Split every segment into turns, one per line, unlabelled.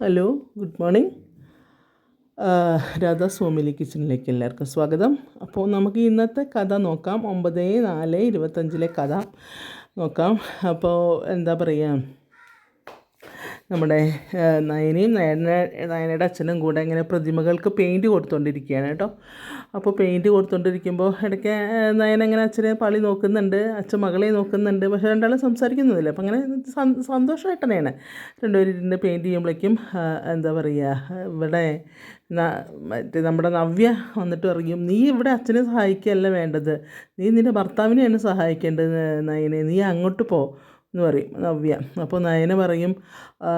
Hello good morning Radha സ്വാമിലി കിച്ചണിലേക്ക് എല്ലാവർക്കും സ്വാഗതം. അപ്പോൾ നമുക്ക് ഇന്നത്തെ കഥ നോക്കാം. ഒമ്പത് നാല് ഇരുപത്തഞ്ചിലെ കഥ നോക്കാം. അപ്പോൾ എന്താ പറയുക നമ്മുടെ നയനയും നയന നയനയുടെ അച്ഛനും കൂടെ ഇങ്ങനെ പ്രതിമകൾക്ക് പെയിന്റ് കൊടുത്തുകൊണ്ടിരിക്കുകയാണ് കേട്ടോ. അപ്പോൾ പെയിന്റ് കൊടുത്തുകൊണ്ടിരിക്കുമ്പോൾ ഇടയ്ക്ക് നയനങ്ങനെ നയന അച്ഛനെ പളി നോക്കുന്നുണ്ട് അച്ഛൻ മകളെ നോക്കുന്നുണ്ട് പക്ഷേ രണ്ടാളും സംസാരിക്കുന്നില്ല. അപ്പം അങ്ങനെ സന്- സന്തോഷമായിട്ട് തന്നെയാണ്. രണ്ടുപേരും പെയിന്റ് ചെയ്യുമ്പോഴേക്കും എന്താ പറയുക ഇവിടെ മറ്റേ നമ്മുടെ നവ്യ വന്നിട്ട് പറയും നീ ഇവിടെ അച്ഛനെ സഹായിക്കുകയല്ല വേണ്ടത്. നീ നിന്റെ ഭർത്താവിനെയാണ് സഹായിക്കേണ്ടത് നയനെ. നീ അങ്ങോട്ട് പോ. എന്ന് പറയും നവ്യ. അപ്പോൾ നയന പറയും "ആ,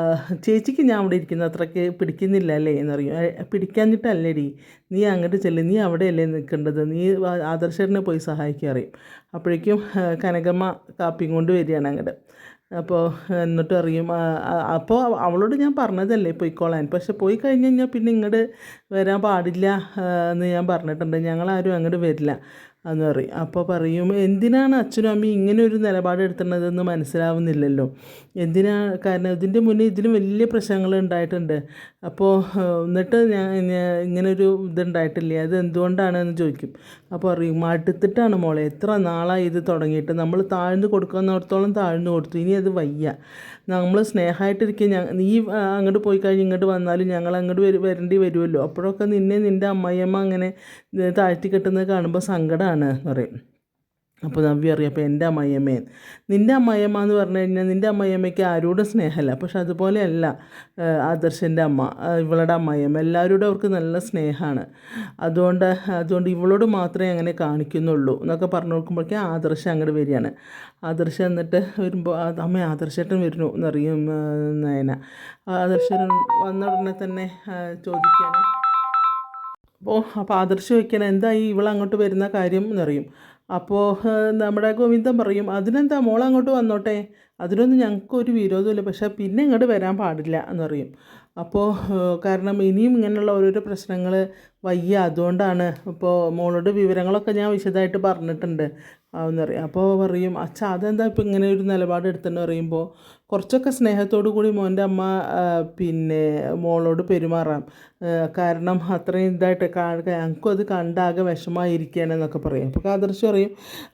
ചേച്ചിക്ക് ഞാൻ അവിടെ ഇരിക്കുന്ന അത്രയ്ക്ക് പിടിക്കുന്നില്ല അല്ലേ? എന്ന് പറയും. "ഏ, പിടിക്കാഞ്ഞിട്ടല്ലേടി. നീ അങ്ങോട്ട് ചെല്ലു നീ അവിടെയല്ലേ നിൽക്കേണ്ടത്? നീ ആദർശനെ പോയി സഹായിക്കുക അറിയും അപ്പോഴേക്കും കനകമ്മ കാപ്പിയും കൊണ്ട് വരികയാണ് അങ്ങോട്ട്. അപ്പോൾ എന്നിട്ട് അറിയും അപ്പോൾ അവളോട് ഞാൻ പറഞ്ഞതല്ലേ പോയിക്കോളാൻ. പക്ഷെ പോയി കഴിഞ്ഞ് കഴിഞ്ഞാൽ പിന്നെ ഇങ്ങോട്ട് വരാൻ പാടില്ല എന്ന് ഞാൻ പറഞ്ഞിട്ടുണ്ട്. ഞങ്ങളാരും അങ്ങോട്ട് വരില്ല. എന്ന് പറയും. അപ്പോൾ പറയും എന്തിനാണ് അച്ഛനും അമ്മയും ഇങ്ങനെ ഒരു നിലപാട് എടുത്തുന്നതെന്ന് മനസ്സിലാവുന്നില്ലല്ലോ? എന്തിനാ? കാരണം ഇതിന്റെ മുന്നേ ഇതിലും വലിയ പ്രശ്നങ്ങൾ ഉണ്ടായിട്ടുണ്ട്. അപ്പോൾ എന്നിട്ട് ഞാൻ ഇങ്ങനൊരു ഇതുണ്ടായിട്ടില്ലേ അത് എന്തുകൊണ്ടാണ്? എന്ന് ചോദിക്കും. അപ്പോൾ പറയും മടുത്തിട്ടാണ് മോളെ. എത്ര നാളായി ഇത് തുടങ്ങിയിട്ട്? നമ്മൾ താഴ്ന്നു കൊടുക്കാവുന്നിടത്തോളം താഴ്ന്നു കൊടുത്തു. ഇനി അത് വയ്യ. നമ്മൾ സ്നേഹമായിട്ടിരിക്കുക ഞ നീ അങ്ങോട്ട് പോയി കഴിഞ്ഞ് ഇങ്ങോട്ട് വന്നാലും ഞങ്ങൾ അങ്ങോട്ട് വരും വരേണ്ടി വരുമല്ലോ അപ്പോഴൊക്കെ നിന്നെ നിന്റെ അമ്മായിയമ്മ അങ്ങനെ താഴ്ത്തി കെട്ടുന്നത് കാണുമ്പോൾ സങ്കടമാണ് എന്ന് പറയും. അപ്പോൾ നവ്യ അറിയാം അപ്പോൾ എന്റെ അമ്മയമ്മേൻ നിന്റെ അമ്മയമ്മ എന്ന് പറഞ്ഞു കഴിഞ്ഞാൽ നിന്റെ അമ്മയമ്മയ്ക്ക് ആരോടും സ്നേഹമല്ല. പക്ഷെ അതുപോലെയല്ല ആദർശന്റെ അമ്മ ഇവളുടെ അമ്മയമ്മ എല്ലാവരോടും അവർക്ക് നല്ല സ്നേഹമാണ്. അതുകൊണ്ട് അതുകൊണ്ട് ഇവളോട് മാത്രമേ അങ്ങനെ കാണിക്കുന്നുള്ളൂ എന്നൊക്കെ പറഞ്ഞു നോക്കുമ്പോഴേക്കും ആദർശം അങ്ങോട്ട് വരികയാണ്. ആദർശം എന്നിട്ട് വരുമ്പോൾ അമ്മ ആദർശേട്ടൻ വരുന്നു എന്നറിയും നയന. ആദർശൻ വന്ന ഉടനെ തന്നെ ചോദിക്കുകയാണ്. അപ്പോൾ അപ്പോൾ ആദർശം ചോദിക്കണം എന്തായി ഇവൾ അങ്ങോട്ട് വരുന്ന കാര്യം? എന്നറിയും. അപ്പോൾ നമ്മുടെ ഗോവിന്ദൻ പറയും അതിനെന്താ മോൾ അങ്ങോട്ട് വന്നോട്ടെ? അതിനൊന്നും ഞങ്ങൾക്കൊരു വിരോധമില്ല പക്ഷേ പിന്നെ ഇങ്ങോട്ട് വരാൻ പാടില്ല എന്ന് പറയും. അപ്പോൾ കാരണം ഇനിയും ഇങ്ങനെയുള്ള ഓരോരോ പ്രശ്നങ്ങൾ വയ്യ. അതുകൊണ്ടാണ് ഇപ്പോൾ മോളോട് വിവരങ്ങളൊക്കെ ഞാൻ വിശദമായിട്ട് പറഞ്ഞിട്ടുണ്ട്. എന്ന് പറയും. അപ്പോൾ പറയും അച്ഛാ അതെന്താ ഇപ്പോൾ ഇങ്ങനെ ഒരു നിലപാട് എടുത്തെന്ന്? പറയുമ്പോൾ കുറച്ചൊക്കെ സ്നേഹത്തോടു കൂടി മോന്റെ അമ്മ പിന്നെ മോളോട് പെരുമാറാം. കാരണം അത്രയും ഇതായിട്ട് ഞങ്ങൾക്കും അത് കണ്ടാകെ വിഷമായിരിക്കുകയാണ് എന്നൊക്കെ പറയും. അപ്പോൾ ആദർശ് പറയും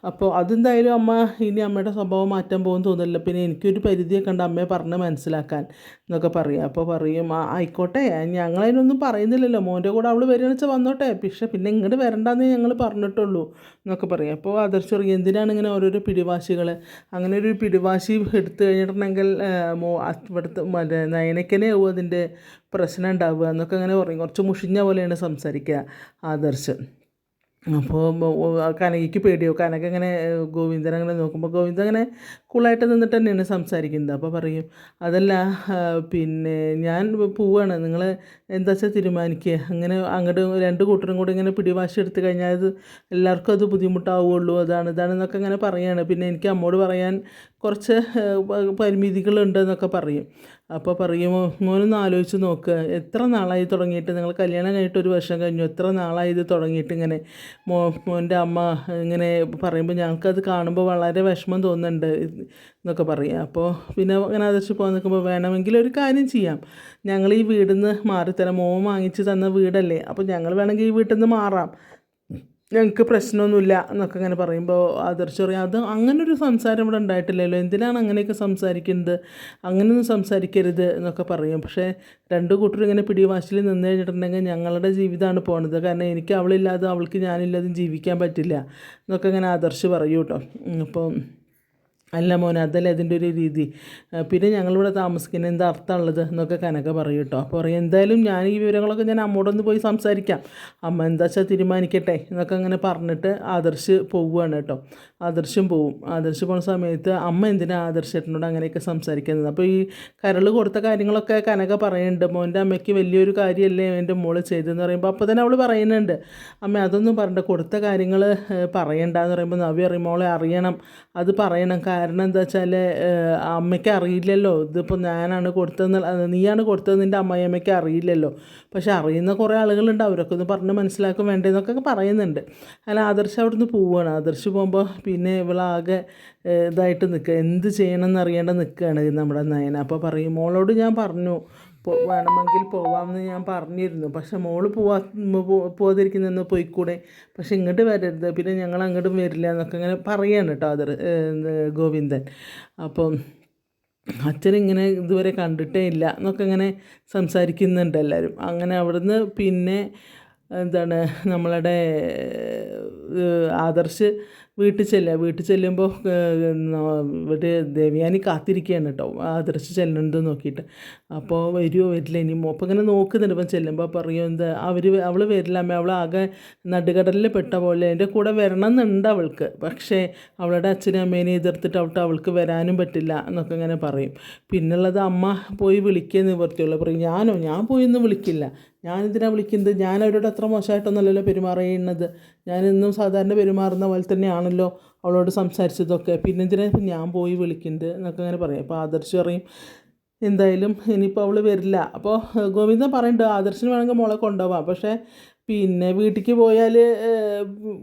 അപ്പോൾ അതെന്തായാലും അമ്മ ഇനി അമ്മയുടെ സ്വഭാവം മാറ്റാൻ പോകുമെന്ന് തോന്നില്ല പിന്നെ എനിക്കൊരു പരിധിയൊക്കെ ഉണ്ട് അമ്മയെ പറഞ്ഞ് മനസ്സിലാക്കാൻ എന്നൊക്കെ പറയും. അപ്പോൾ പറയും "ആ, ആയിക്കോട്ടെ. ഞങ്ങളതിനൊന്നും പറയുന്നില്ലല്ലോ. മോന്റെ കൂടെ അവൾ വരികയെന്ന് വെച്ചാൽ വന്നോട്ടെ. പക്ഷേ പിന്നെ ഇങ്ങോട്ട് വരണ്ടെന്നേ ഞങ്ങൾ പറഞ്ഞിട്ടുള്ളൂ എന്നൊക്കെ പറയും. അപ്പോൾ ആദർശ് എന്തിനാണ് ഇങ്ങനെ ഓരോരോ പിടിവാശികൾ അങ്ങനെ ഒരു പിടിവാശി എടുത്തു കഴിഞ്ഞിട്ടുണ്ടെങ്കിൽ മോ ഇവിടുത്തെ മറ്റേ നയനക്കനെ ആവും അതിന്റെ പ്രശ്നം ഉണ്ടാവുക എന്നൊക്കെ അങ്ങനെ പറയും. കുറച്ച് മുഷിഞ്ഞ പോലെയാണ് സംസാരിക്കുക ആദർശ്. അപ്പോൾ കനകയ്ക്ക് പേടിയോ കനക ഇങ്ങനെ ഗോവിന്ദൻ അങ്ങനെ നോക്കുമ്പോൾ ഗോവിന്ദൻ അങ്ങനെ കൂളായിട്ട് നിന്നിട്ട് തന്നെയാണ് സംസാരിക്കുന്നത്. അപ്പോൾ പറയും അതല്ല പിന്നെ ഞാൻ പോവാണ്. നിങ്ങൾ എന്താ വെച്ചാൽ തീരുമാനിക്കുക അങ്ങനെ അങ്ങോട്ട് രണ്ട് കൂട്ടരും കൂടെ ഇങ്ങനെ പിടിവാശി എടുത്തു കഴിഞ്ഞാൽ അത് എല്ലാവർക്കും അത് ബുദ്ധിമുട്ടാവുള്ളൂ. അതാണ് ഇതാണെന്നൊക്കെ അങ്ങനെ പറയുകയാണ് പിന്നെ എനിക്ക് അമ്മോട് പറയാൻ കുറച്ച് പരിമിതികളുണ്ട് എന്നൊക്കെ പറയും. അപ്പോൾ പറയുമോ മോനൊന്ന് ആലോചിച്ച് നോക്കുക എത്ര നാളായി തുടങ്ങിയിട്ട്? നിങ്ങൾ കല്യാണം കഴിഞ്ഞിട്ട് ഒരു വർഷം കഴിഞ്ഞു. എത്ര നാളായി ഇത് തുടങ്ങിയിട്ട് ഇങ്ങനെ മോ മോന്റെ അമ്മ ഇങ്ങനെ പറയുമ്പോൾ ഞങ്ങൾക്കത് കാണുമ്പോൾ വളരെ വിഷമം തോന്നുന്നുണ്ട് എന്നൊക്കെ പറയും. അപ്പോൾ പിന്നെ അങ്ങനെ ആദർശ് പോകാൻ നിൽക്കുമ്പോൾ വേണമെങ്കിൽ ഒരു കാര്യം ചെയ്യാം. ഞങ്ങൾ ഈ വീടിൽ നിന്ന് മാറിത്തരാം. മോൻ വാങ്ങിച്ച് തന്ന വീടല്ലേ? അപ്പോൾ ഞങ്ങൾ വേണമെങ്കിൽ ഈ വീട്ടിൽ നിന്ന് മാറാം. ഞങ്ങൾക്ക് പ്രശ്നമൊന്നുമില്ല എന്നൊക്കെ ഇങ്ങനെ പറയുമ്പോൾ ആദർശ് പറയും അത് അങ്ങനൊരു സംസാരം ഇവിടെ ഉണ്ടായിട്ടില്ലല്ലോ. എന്തിനാണ് അങ്ങനെയൊക്കെ സംസാരിക്കുന്നത്? അങ്ങനെയൊന്നും സംസാരിക്കരുത് എന്നൊക്കെ പറയും. പക്ഷേ രണ്ട് കൂട്ടരും ഇങ്ങനെ പിടിവാശിൽ നിന്ന് കഴിഞ്ഞിട്ടുണ്ടെങ്കിൽ ഞങ്ങളുടെ ജീവിതമാണ് പോണത്. കാരണം എനിക്ക് അവളില്ലാതെ അവൾക്ക് ഞാനില്ലാതെ ജീവിക്കാൻ പറ്റില്ല എന്നൊക്കെ ഇങ്ങനെ ആദർശ് പറയൂ കേട്ടോ അപ്പോൾ അല്ല മോനെ അതല്ല അതിന്റെ ഒരു രീതി. പിന്നെ ഞങ്ങളിവിടെ താമസിക്കുന്ന എന്താ അർത്ഥമുള്ളത് എന്നൊക്കെ കനക പറയും കേട്ടോ. അപ്പോൾ പറയും എന്തായാലും ഞാൻ ഈ വിവരങ്ങളൊക്കെ ഞാൻ അമ്മോടൊന്ന് പോയി സംസാരിക്കാം. അമ്മ എന്താ വെച്ചാൽ തീരുമാനിക്കട്ടെ എന്നൊക്കെ അങ്ങനെ പറഞ്ഞിട്ട് ആദർശ് പോവുകയാണ് കേട്ടോ. ആദർശം പോവും. ആദർശ് പോണ സമയത്ത് അമ്മ എന്തിനാ ആദർശേട്ടനോട് അങ്ങനെയൊക്കെ സംസാരിക്കുന്നത്? അപ്പോൾ ഈ കരൾ കൊടുത്ത കാര്യങ്ങളൊക്കെ കനക പറയുന്നുണ്ട്. മോന്റെ അമ്മയ്ക്ക് വലിയൊരു കാര്യമല്ലേ എന്റെ മോൾ ചെയ്തതെന്ന് പറയുമ്പോൾ അപ്പോൾ തന്നെ അവൾ പറയുന്നുണ്ട്. അമ്മ അതൊന്നും പറഞ്ഞിട്ട് കൊടുത്ത കാര്യങ്ങൾ പറയണ്ടെന്ന് പറയുമ്പോൾ നവി അറിയുമ്പോൾ അറിയണം. അത് പറയണം. കാരണം എന്താ വെച്ചാൽ അമ്മയ്ക്ക് അറിയില്ലല്ലോ. ഇതിപ്പോൾ ഞാനാണ് കൊടുത്തതെന്ന് നീയാണ് കൊടുത്തത് നിന്റെ അമ്മയമ്മയ്ക്ക് അറിയില്ലല്ലോ. പക്ഷേ അറിയുന്ന കുറേ ആളുകളുണ്ട്. അവരൊക്കെ ഒന്ന് പറഞ്ഞ് മനസ്സിലാക്കും വേണ്ടതെന്നൊക്കെ പറയുന്നുണ്ട്. അല്ല ആദർശ് നിന്ന് പോവുകയാണ് ആദർശ് പോകുമ്പോൾ പിന്നെ ഇവളാകെ ഇതായിട്ട് നിൽക്കുക എന്ത് ചെയ്യണമെന്ന് അറിയാണ്ട് നിൽക്കുകയാണ് നമ്മുടെ നയന. അപ്പോൾ പറയും മോളോട് ഞാൻ പറഞ്ഞു വേണമെങ്കിൽ പോവാമെന്ന് ഞാൻ പറഞ്ഞിരുന്നു. പക്ഷെ മോൾ പോവാ പോവാതിരിക്കുന്നെന്ന് പോയിക്കൂടെ? പക്ഷെ ഇങ്ങോട്ട് വരരുത്. പിന്നെ ഞങ്ങൾ അങ്ങോട്ടും വരില്ല എന്നൊക്കെ ഇങ്ങനെ പറയാണ് കേട്ടോ അതർ ഗോവിന്ദൻ. അപ്പം അച്ഛനിങ്ങനെ ഇതുവരെ കണ്ടിട്ടേ ഇല്ല എന്നൊക്കെ ഇങ്ങനെ സംസാരിക്കുന്നുണ്ട് എല്ലാവരും. അങ്ങനെ അവിടുന്ന് പിന്നെ എന്താണ് നമ്മളുടെ ആദർശ് വീട്ടിൽ ചെല്ലുക. വീട്ടിൽ ചെല്ലുമ്പോൾ ഇവിടെ ദേവയാനി കാത്തിരിക്കുകയാണ് കേട്ടോ. ആദർശ് ചെല്ലുന്നത് നോക്കിയിട്ട്. അപ്പോൾ വരുമോ വരില്ല. ഇനി അപ്പോൾ ഇങ്ങനെ നോക്കുന്നുണ്ട്. ഇപ്പം ചെല്ലുമ്പോൾ പറയും എന്താ അവർ അവൾ വരില്ല അമ്മ. അവൾ ആകെ നടുകടലിൽ പെട്ട പോലെ. എന്റെ കൂടെ വരണം എന്നുണ്ട് അവൾക്ക്. പക്ഷേ അവളുടെ അച്ഛനും അമ്മേനെ എതിർത്തിട്ട് അവൾക്ക് അവൾക്ക് വരാനും പറ്റില്ല എന്നൊക്കെ ഇങ്ങനെ പറയും. പിന്നുള്ളത് അമ്മ പോയി വിളിക്കുക നിവർത്തിയുള്ളൂ പറയും ഞാനോ? ഞാൻ പോയി ഒന്നും വിളിക്കില്ല. ഞാനെന്തിനാ വിളിക്കുന്നത്. ഞാൻ അവരോട് അത്ര മോശമായിട്ടൊന്നുമല്ലല്ലോ പെരുമാറുന്നത് ഞാനെന്നും സാധാരണ പെരുമാറുന്ന പോലെ തന്നെയാണല്ലോ അവളോട് സംസാരിച്ചതൊക്കെ. പിന്നെ എന്തിനാ ഞാൻ പോയി വിളിക്കുന്നത് എന്നൊക്കെ അങ്ങനെ പറയും. അപ്പോൾ ആദർശ് പറയും എന്തായാലും ഇനിയിപ്പോൾ അവൾ വരില്ല. അപ്പോൾ ഗോവിന്ദൻ പറയുന്നുണ്ട് ആദർശിന് വേണമെങ്കിൽ മോളെ കൊണ്ടുപോവാം. പക്ഷേ പിന്നെ വീട്ടിലേക്ക് പോയാൽ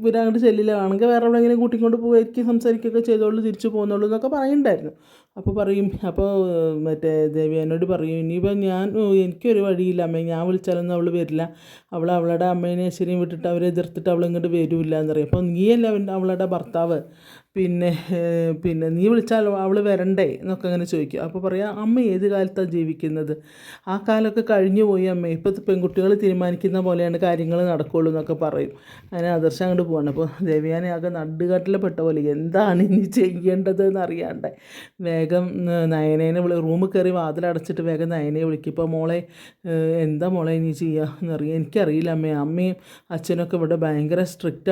ഇവരങ്ങോട്ട് ചെല്ലില്ല. വേണമെങ്കിൽ വേറെ എവിടെയെങ്കിലും കൂട്ടിക്കൊണ്ട് പോയിരിക്കും സംസാരിക്കുകയൊക്കെ ചെയ്തോളൂ തിരിച്ചു പോകുന്നുള്ളൂ എന്നൊക്കെ പറയുന്നുണ്ടായിരുന്നു. അപ്പോൾ പറയും അപ്പോൾ മറ്റേ ദേവി എന്നോട് പറയും ഇനിയിപ്പോൾ ഞാൻ എനിക്കൊരു വഴിയില്ല അമ്മേ ഞാൻ വിളിച്ചാലൊന്നും അവൾ വരില്ല. അവൾ അവളുടെ അമ്മേനെ ശരിയും വിട്ടിട്ട് അവരെ എതിർത്തിട്ട് അവൾ ഇങ്ങോട്ട് വരില്ല എന്ന് പറയും. അപ്പോൾ നീയല്ല അവളുടെ ഭർത്താവ്? പിന്നെ പിന്നെ നീ വിളിച്ചാൽ അവൾ വരണ്ടേ എന്നൊക്കെ അങ്ങനെ ചോദിക്കും. അപ്പോൾ പറയാം അമ്മ ഏത് കാലത്താണ് ജീവിക്കുന്നത്? ആ കാലമൊക്കെ കഴിഞ്ഞു പോയി അമ്മ. ഇപ്പോൾ പെൺകുട്ടികൾ തീരുമാനിക്കുന്ന പോലെയാണ് കാര്യങ്ങൾ നടക്കുള്ളൂ എന്നൊക്കെ പറയും. അങ്ങനെ ആദർശം അങ്ങോട്ട് പോവാണ്. അപ്പോൾ ദേവിയാനെ ആകെ നടുകാട്ടിൽ പെട്ട പോലെ എന്താണ് ഇനി ചെയ്യേണ്ടത് എന്നറിയാണ്ട് വേഗം ഏഹ്, നയനേനെ വിളി റൂമിൽ കയറി വാതിലടച്ചിട്ട് വേഗം നയനയെ വിളിക്കും. ഇപ്പോൾ മോളെ എന്താ മോളെ ഇനി ചെയ്യുക എന്നറിയാം എനിക്കറിയില്ല അമ്മേ. അമ്മയും അച്ഛനൊക്കെ ഇവിടെ ഭയങ്കര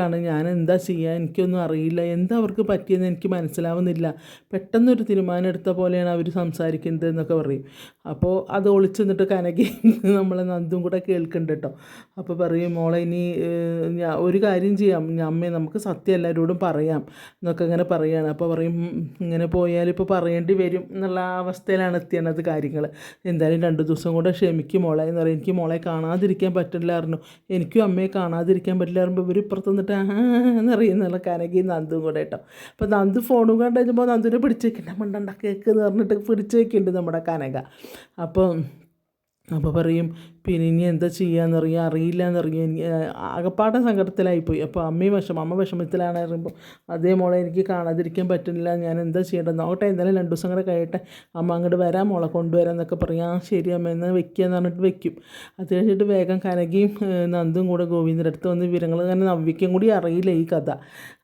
ആണ്. ഞാൻ എന്താ ചെയ്യുക എനിക്കൊന്നും അറിയില്ല. എന്താ അവർക്ക് പറ്റിയെന്ന് എനിക്ക് മനസ്സിലാവുന്നില്ല. പെട്ടെന്നൊരു തീരുമാനം എടുത്ത പോലെയാണ് അവർ സംസാരിക്കുന്നത് എന്നൊക്കെ പറയും. അപ്പോൾ അത് ഒളിച്ചു നിന്നിട്ട് കനകി നമ്മളെ നന്ദും കൂടെ കേൾക്കുന്നുണ്ട് കേട്ടോ അപ്പോൾ പറയും മോളെ ഇനി ഒരു കാര്യം ചെയ്യാം. ഞാൻ അമ്മേ നമുക്ക് സത്യം എല്ലാവരോടും പറയാം. എന്നൊക്കെ ഇങ്ങനെ പറയുകയാണ് അപ്പോൾ പറയും ഇങ്ങനെ പോയാൽ ഇപ്പോൾ പറയേണ്ടി വരും എന്നുള്ള അവസ്ഥയിലാണ് എത്തിയത് കാര്യങ്ങൾ എന്തായാലും രണ്ട് ദിവസം കൂടെ ക്ഷമിക്കും മോളെ. എന്ന് പറയും എനിക്ക് മോളെ കാണാതിരിക്കാൻ പറ്റില്ലായിരുന്നു എനിക്കും അമ്മയെ കാണാതിരിക്കാൻ പറ്റില്ലായിരുന്നു ഇവർ ഇപ്പുറത്ത് നിന്നിട്ട് എന്നറിയുന്നുള്ള കനകി നന്ദും കൂടെ കേട്ടോ അപ്പോൾ നന്ദു ഫോണും കണ്ടു കഴിഞ്ഞപ്പോൾ നന്ദുവിനെ പിടിച്ച് മണ്ടണ്ട കേക്ക് എന്ന് പറഞ്ഞിട്ട് പിടിച്ച് നമ്മുടെ കനക. അപ്പം അപ്പോൾ പറയും പിന്നെ ഇനി എന്താ ചെയ്യാന്നറിയാം? അറിയില്ല എന്നറിയാം എനിക്ക് ആകപ്പാടെ സങ്കടത്തിലായിപ്പോയി. അപ്പോൾ അമ്മയും വിഷമം അമ്മ വിഷമത്തിലാണ് പറയുമ്പോൾ അതേ മോളെ എനിക്ക് കാണാതിരിക്കാൻ പറ്റുന്നില്ല. ഞാൻ എന്താ ചെയ്യേണ്ടത്? നോക്കട്ടെ എന്തായാലും രണ്ട് ദിവസം കൂടെ കഴിയട്ടെ. അമ്മ അങ്ങോട്ട് വരാം മോളെ കൊണ്ടുവരാം എന്നൊക്കെ പറയാം. ആ ശരി അമ്മ എന്നാൽ വെക്കുക എന്ന് പറഞ്ഞിട്ട് വെക്കും. അത് കഴിഞ്ഞിട്ട് വേഗം കനകയും നന്ദും കൂടെ ഗോവിന്ദന്റെ അടുത്ത് വന്ന് വിവരങ്ങൾ അങ്ങനെ നവ്യക്കും കൂടി അറിയില്ല ഈ കഥ.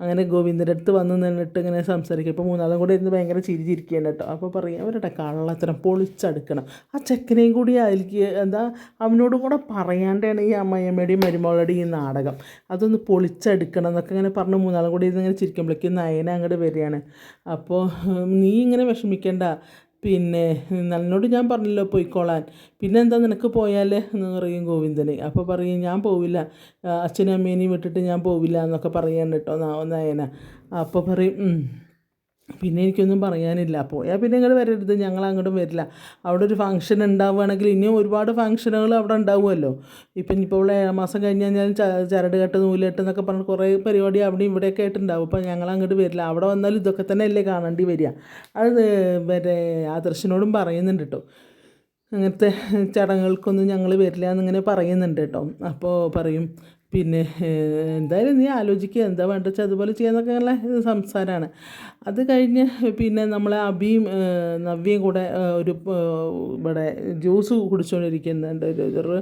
അങ്ങനെ ഗോവിന്ദന്റെ അടുത്ത് വന്ന് നിന്നിട്ട് ഇങ്ങനെ സംസാരിക്കും. ഇപ്പോൾ മൂന്നാളും കൂടെ ഇരുന്ന് ഭയങ്കര ചിരി ചിരിക്കുകയാണ് കേട്ടോ. അപ്പോൾ പറയും അവരുടെ കള്ളത്തരം പൊളിച്ചടുക്കണം. ആ ചെക്കനെയും കൂടി അതിലേക്ക് എന്താ അവനോടും കൂടെ പറയാണ്ടാണ് ഈ അമ്മയമ്മയുടെയും മരുമകളുടെയും ഈ നാടകം. അതൊന്ന് പൊളിച്ചെടുക്കണം എന്നൊക്കെ ഇങ്ങനെ പറഞ്ഞ് മൂന്നാളും കൂടി ഇതിങ്ങനെ ചിരിക്കുമ്പോഴേക്കും നയന അങ്ങോട്ട് വരികയാണ്. അപ്പോൾ നീ ഇങ്ങനെ വിഷമിക്കേണ്ട. പിന്നെ നന്നോട് ഞാൻ പറഞ്ഞല്ലോ പോയിക്കോളാൻ. പിന്നെ എന്താ നിനക്ക് പോയാൽ എന്ന് പറയും ഗോവിന്ദന്. അപ്പോൾ പറയും ഞാൻ പോവില്ല. അച്ഛനും അമ്മേനെയും വിട്ടിട്ട് ഞാൻ പോവില്ല എന്നൊക്കെ പറയാൻ കേട്ടോ നയന. അപ്പോൾ പറയും "ഉം, പിന്നെ എനിക്കൊന്നും പറയാനില്ല. പോയാൽ പിന്നെ ഇങ്ങോട്ട് വരരുത്. ഞങ്ങൾ അങ്ങോട്ടും വരില്ല. അവിടെ ഒരു ഫംഗ്ഷൻ ഉണ്ടാവുകയാണെങ്കിൽ ഇനിയും ഒരുപാട് ഫംഗ്ഷനുകൾ അവിടെ ഉണ്ടാവുമല്ലോ. ഇപ്പം ഇപ്പോൾ ഇവിടെ മാസം കഴിഞ്ഞ് കഴിഞ്ഞാൽ ചരട് കെട്ട് നൂലെട്ട് എന്നൊക്കെ പറഞ്ഞ് കുറേ പരിപാടി അവിടെയും ഇവിടെയൊക്കെ ആയിട്ടുണ്ടാവും. അപ്പോൾ ഞങ്ങൾ അങ്ങോട്ട് വരില്ല. അവിടെ വന്നാലും ഇതൊക്കെ തന്നെ അല്ലേ കാണേണ്ടി വരിക. അത് മറ്റേ ആദർശനോടും പറയുന്നുണ്ട് കേട്ടോ അങ്ങനത്തെ ചടങ്ങുകൾക്കൊന്നും ഞങ്ങൾ വരില്ല എന്നിങ്ങനെ പറയുന്നുണ്ട് കേട്ടോ അപ്പോൾ പറയും പിന്നെ എന്തായാലും നീ ആലോചിക്കുക എന്താ വേണ്ടത് വെച്ചാൽ അതുപോലെ ചെയ്യാന്നൊക്കെ ഉള്ള സംസാരമാണ് അത് കഴിഞ്ഞ് പിന്നെ നമ്മളെ അബിയും നവ്യയും കൂടെ ഒരു ഇവിടെ ജ്യൂസ് കുടിച്ചുകൊണ്ടിരിക്കുന്നുണ്ട് ഒരു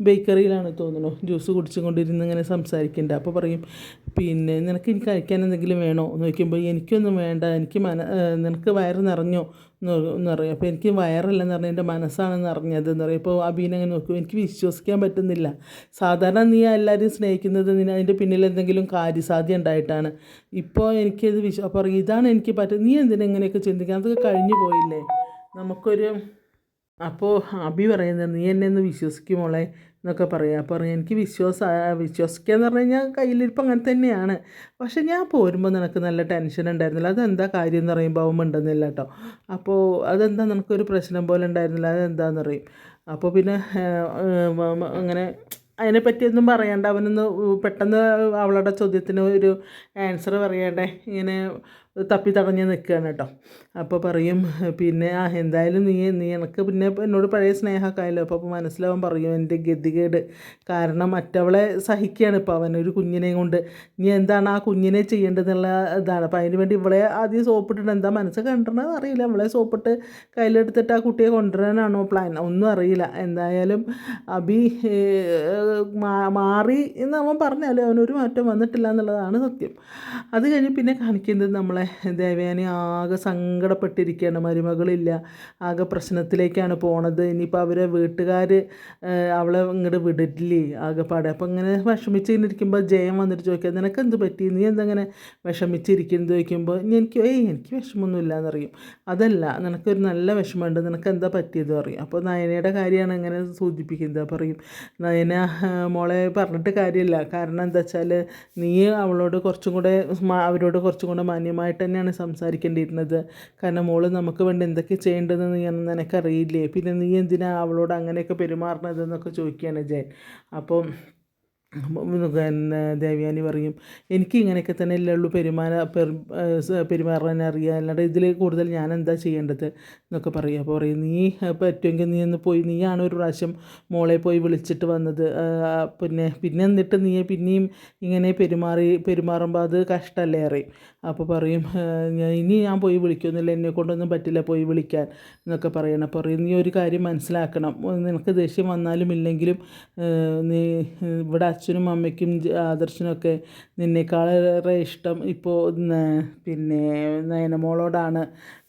ബേക്കറിയിലാണ് തോന്നുന്നു. ജ്യൂസ് കുടിച്ചുകൊണ്ടിരുന്ന് ഇങ്ങനെ സംസാരിക്കേണ്ട. അപ്പോൾ പറയും പിന്നെ നിനക്ക് എനിക്ക് കഴിക്കാൻ എന്തെങ്കിലും വേണോ? എന്ന് ചോദിക്കുമ്പോൾ എനിക്കൊന്നും വേണ്ട. എനിക്ക് മന നിനക്ക് വയറ് നിറഞ്ഞോ? എന്ന് പറയും. അപ്പോൾ എനിക്ക് വയറല്ലെന്ന് പറഞ്ഞാൽ എന്റെ മനസ്സാണെന്ന് അറിഞ്ഞത് എന്ന് പറയും. ഇപ്പോൾ അബീനെ അങ്ങനെ നോക്കും എനിക്ക് വിശ്വസിക്കാൻ പറ്റുന്നില്ല. സാധാരണ നീ എല്ലാവരും സ്നേഹിക്കുന്നത് നീ അതിന്റെ പിന്നിൽ എന്തെങ്കിലും കാര്യസാധ്യ ഉണ്ടായിട്ടാണ്. ഇപ്പോൾ എനിക്കത് വിശ്വ അപ്പോൾ ഇതാണ് എനിക്ക് പറ്റുന്നത് നീ എന്തിനാ ഇങ്ങനെയൊക്കെ ചിന്തിക്കുക അതൊക്കെ കഴിഞ്ഞു പോയില്ലേ? നമുക്കൊരു അപ്പോൾ അബി പറയുന്നത് നീ എന്നെ ഒന്ന് വിശ്വസിക്കും മോളെ എന്നൊക്കെ പറയുക അപ്പോൾ പറയാം എനിക്ക് വിശ്വാസ വിശ്വസിക്കുക എന്ന് പറഞ്ഞു കഴിഞ്ഞാൽ കയ്യിലിരിപ്പം അങ്ങനെ തന്നെയാണ്. പക്ഷേ ഞാൻ പോരുമ്പോൾ നിനക്ക് നല്ല ടെൻഷൻ ഉണ്ടായിരുന്നില്ല. അതെന്താ കാര്യം എന്ന് പറയുമ്പോൾ അവൻ ഉണ്ടെന്നില്ല കേട്ടോ. അപ്പോൾ അതെന്താ നിനക്കൊരു പ്രശ്നം പോലെ ഉണ്ടായിരുന്നില്ല? അതെന്താന്ന് പറയും. അപ്പോൾ പിന്നെ അങ്ങനെ അതിനെപ്പറ്റിയൊന്നും പറയാണ്ട്. അവനൊന്ന് പെട്ടെന്ന് അവളുടെ ചോദ്യത്തിന് ഒരു ആൻസർ പറയാണ്ടേ? ഇങ്ങനെ തപ്പി തടഞ്ഞ് നിൽക്കുകയാണ് കേട്ടോ. അപ്പോൾ പറയും പിന്നെ ആ എന്തായാലും നീ നീ എനിക്ക് പിന്നെ എന്നോട് പഴയ സ്നേഹമൊക്കെയല്ലോ അപ്പോൾ അപ്പോൾ മനസ്സിലാവാൻ പറയും എന്റെ ഗതികേട് കാരണം മറ്റവളെ സഹിക്കുകയാണ് ഇപ്പോൾ അവൻ ഒരു കുഞ്ഞിനെ കൊണ്ട്. നീ എന്താണ് ആ കുഞ്ഞിനെ ചെയ്യേണ്ടതെന്നുള്ള ഇതാണ്. അപ്പോൾ അതിന് വേണ്ടി ഇവളെ ആദ്യം സോപ്പിട്ടിട്ട് എന്താ മനസ്സ് കണ്ടിട്ടുണ്ടെന്ന് അറിയില്ല. അവളെ സോപ്പിട്ട് കയ്യിലെടുത്തിട്ട് ആ കുട്ടിയെ കൊണ്ടുവരാനാണോ പ്ലാൻ ഒന്നും അറിയില്ല. എന്തായാലും അബി മാറി എന്ന് അവൻ പറഞ്ഞാലും അവനൊരു മാറ്റം വന്നിട്ടില്ല എന്നുള്ളതാണ് സത്യം. അത് കഴിഞ്ഞ് പിന്നെ കാണിക്കുന്നത് നമ്മളെ ദേവയാനി ആകെ സങ്കടപ്പെട്ടിരിക്കുകയാണ്. മരുമകളില്ല. ആകെ പ്രശ്നത്തിലേക്കാണ് പോണത്. ഇനിയിപ്പോൾ അവരെ വീട്ടുകാർ അവളെ ഇങ്ങോട്ട് വിടില്ലേ? ആകെപ്പാടെ അപ്പോൾ ഇങ്ങനെ വിഷമിച്ച് ഇങ്ങനെ ഇരിക്കുമ്പോൾ ജയം വന്നിട്ട് ചോദിക്കുക നിനക്ക് എന്ത് പറ്റി? നീ എന്തെങ്ങനെ വിഷമിച്ചിരിക്കുന്നത് ചോദിക്കുമ്പോൾ എനിക്ക് ഏയ് എനിക്ക് വിഷമമൊന്നുമില്ല എന്നറിയും അതല്ല നിനക്കൊരു നല്ല വിഷമമുണ്ട്. നിനക്ക് എന്താ പറ്റിയത് പറയും അപ്പോൾ നയനയുടെ കാര്യമാണ് ഇങ്ങനെ സൂചിപ്പിക്കുന്നത് പറയും. നയന മോളെ പറഞ്ഞിട്ട് കാര്യമില്ല. കാരണം എന്താ വെച്ചാൽ നീ അവളോട് കുറച്ചും കൂടെ അവരോട് കുറച്ചും കൂടെ മാന്യമായിട്ട് തന്നെയാണ് സംസാരിക്കേണ്ടിയിരുന്നത്. കാരണം മോൾ നമുക്ക് വേണ്ടി എന്തൊക്കെ ചെയ്യേണ്ടതെന്ന് ഞാൻ നിനക്കറിയില്ലേ? പിന്നെ നീ എന്തിനാ അവളോട് അങ്ങനെയൊക്കെ പെരുമാറുന്നത് എന്നൊക്കെ ചോദിക്കുകയാണ് ജയൻ. അപ്പം ദേവയാനി പറയും എനിക്ക് ഇങ്ങനെയൊക്കെ തന്നെ ഉള്ളൂ പെരുമാറ പെരുമാറാൻ അറിയാം അല്ലാണ്ട് ഇതിൽ കൂടുതൽ ഞാൻ എന്താ ചെയ്യേണ്ടത്? എന്നൊക്കെ പറയും. അപ്പോൾ പറയും നീ പറ്റുമെങ്കിൽ നീ ഒന്ന് പോയി നീയാണ് ഒരു പ്രാവശ്യം മോളെ പോയി വിളിച്ചിട്ട് വന്നത്. പിന്നെ പിന്നെ എന്നിട്ട് നീ പിന്നെയും ഇങ്ങനെ പെരുമാറി പെരുമാറുമ്പോൾ അത് കഷ്ടമല്ലേ അറിയും അപ്പോൾ പറയും ഇനി ഞാൻ പോയി വിളിക്കുന്നില്ല എന്നെ കൊണ്ടൊന്നും പറ്റില്ല പോയി വിളിക്കാൻ. എന്നൊക്കെ പറയണം. അപ്പോൾ പറയും നീ ഒരു കാര്യം മനസ്സിലാക്കണം. നിനക്ക് ദേഷ്യം വന്നാലും ഇല്ലെങ്കിലും നീ ഇവിടെ അച്ഛനും അമ്മയ്ക്കും ആദർശനൊക്കെ നിന്നേക്കാളേറെ ഇഷ്ടം ഇപ്പോൾ പിന്നെ നയനമോളോടാണ്.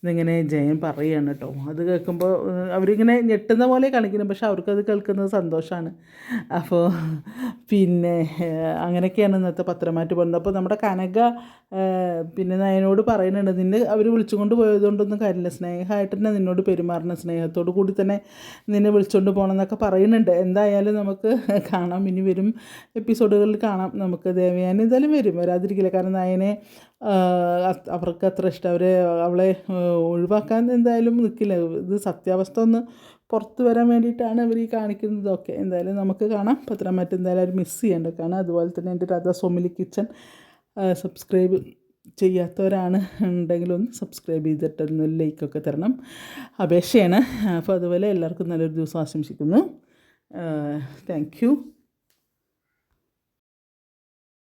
എന്നിങ്ങനെ ജയൻ പറയുകയാണ് കേട്ടോ. അത് കേൾക്കുമ്പോൾ അവരിങ്ങനെ ഞെട്ടുന്ന പോലെ കാണിക്കുന്നു. പക്ഷെ അവർക്കത് കേൾക്കുന്നത് സന്തോഷമാണ് അപ്പോൾ പിന്നെ അങ്ങനെയൊക്കെയാണ് ഇന്നത്തെ പത്രമാറ്റ് പോകുന്നത്. അപ്പോൾ നമ്മുടെ കനക പിന്നെ നയനോട് പറയുന്നുണ്ട് നിന്നെ അവർ വിളിച്ചുകൊണ്ട് പോയതുകൊണ്ടൊന്നും കാര്യമില്ല. സ്നേഹമായിട്ട് തന്നെ നിന്നോട് പെരുമാറണം. സ്നേഹത്തോടു കൂടി തന്നെ നിന്നെ വിളിച്ചുകൊണ്ട് പോകണം എന്നൊക്കെ പറയുന്നുണ്ട്. എന്തായാലും നമുക്ക് കാണാം. ഇനി വരും എപ്പിസോഡുകളിൽ കാണാം നമുക്ക്. ദേവയാനി എന്തായാലും വരും. വരാതിരിക്കില്ല. കാരണം നയനെ അവർക്ക് അത്ര ഇഷ്ടം. അവർ അവളെ ഒഴിവാക്കാൻ എന്തായാലും നിൽക്കില്ല ഇത് സത്യാവസ്ഥ ഒന്ന് പുറത്ത് വരാൻ വേണ്ടിയിട്ടാണ് ഇവർ ഈ കാണിക്കുന്നതൊക്കെ എന്തായാലും നമുക്ക് കാണാം. പത്രം എന്തായാലും അവർ മിസ് ചെയ്യേണ്ട കാണാം. അതുപോലെ തന്നെ എന്റെ രാധ സോമിലി കിച്ചൺ സബ്സ്ക്രൈബ് ചെയ്യാത്തവരാണ് ഉണ്ടെങ്കിൽ ഒന്ന് സബ്സ്ക്രൈബ് ചെയ്തിട്ട് ഒന്ന് ലൈക്കൊക്കെ തരണം. അപേക്ഷയാണ്. അപ്പോൾ അതുപോലെ എല്ലാവർക്കും നല്ലൊരു ദിവസം ആശംസിക്കുന്നു. താങ്ക്